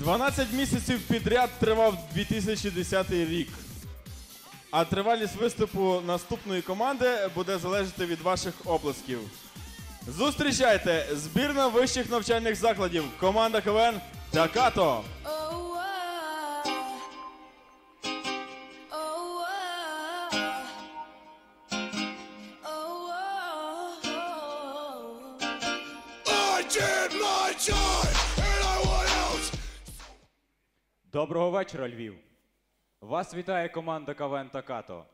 12 місяців підряд тривав 2010 рік. А тривалість виступу наступної команди буде залежати від ваших оплесків. Зустрічайте збірна вищих навчальних закладів. Команда КВН Такато. Oh, oh, Доброго вечора, Львів! Вас вітає команда КВН Такато.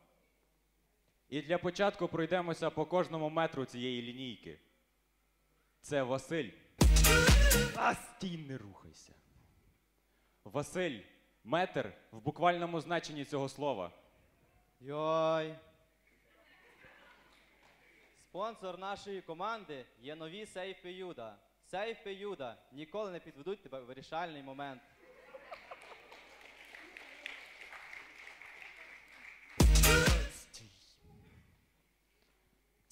І для початку пройдемося по кожному метру цієї лінійки. Це Василь. А стій, не рухайся. Василь метр в буквальному значенні цього слова. Йой. Спонсор нашої команди є нові сейфи Юда. Сейфи Юда ніколи не підведуть тебе в вирішальний момент.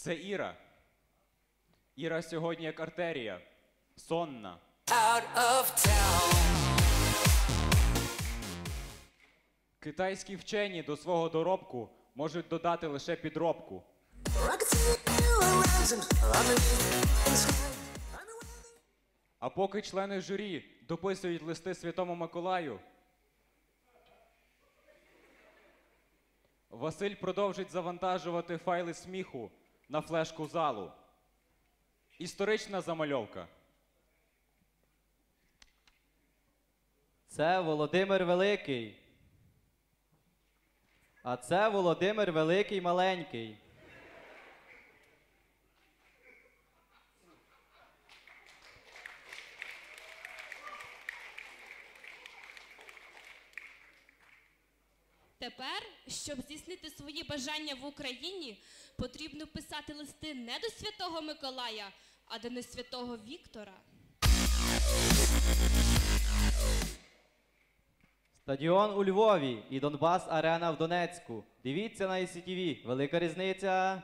Це Іра. Іра сьогодні як артерія. Сонна. Китайські вчені до свого доробку можуть додати лише підробку. А поки члени журі дописують листи Святому Миколаю, Василь продовжить завантажувати файли сміху на флешку залу. Історична замальовка. Це Володимир Великий. А це Володимир Великий маленький. Тепер, щоб здійснити свої бажання в Україні, потрібно писати листи не до святого Миколая, а до несвятого Віктора. Стадіон у Львові і Донбас Арена в Донецьку. Дивіться на ICTV. Велика різниця.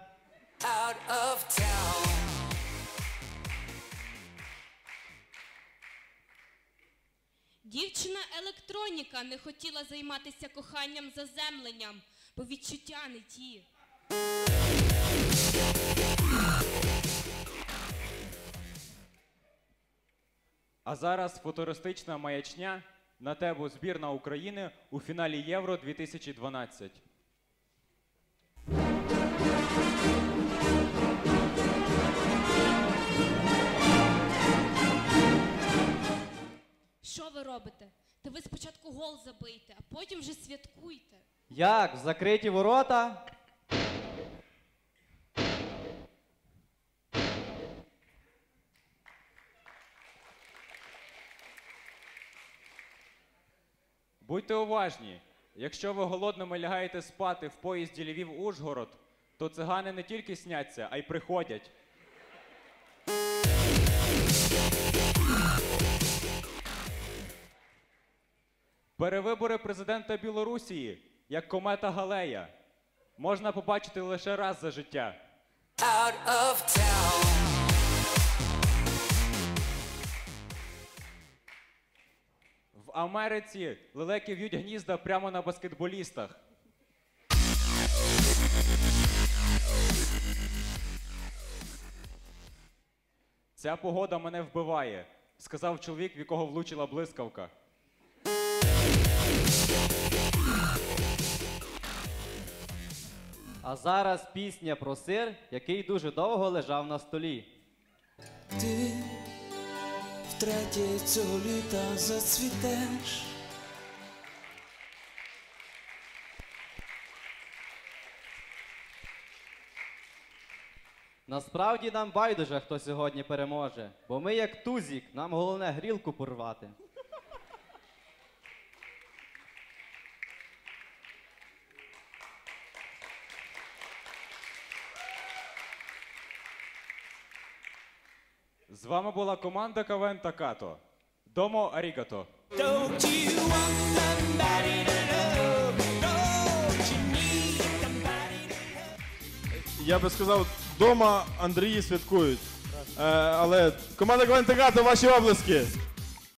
Дівчина електроніка не хотіла займатися коханням заземленням, бо відчуття не ті. А зараз футуристична маячня на тему збірна України у фіналі Євро 2012. Що ви робите? Та ви спочатку гол забийте, а потім вже святкуйте. Як? В закриті ворота? Будьте уважні, якщо ви голодними лягаєте спати в поїзді Львів-Ужгород, то цигани не тільки сняться, а й приходять. Перевибори президента Білорусії як комета Галея можна побачити лише раз за життя. В Америці лелеки в'ють гнізда прямо на баскетболістах. Ця погода мене вбиває, сказав чоловік, в якого влучила блискавка. А зараз пісня про сир, який дуже довго лежав на столі. Ти втретє цього літа зацвітеш. Насправді нам байдуже, хто сьогодні переможе, бо ми як тузік, нам головне грілку порвати. З вами була команда КВН Такато. Домо Арігато. Я би сказав, вдома Андрії святкують. Е, але команда КВН Такато, ваші облески.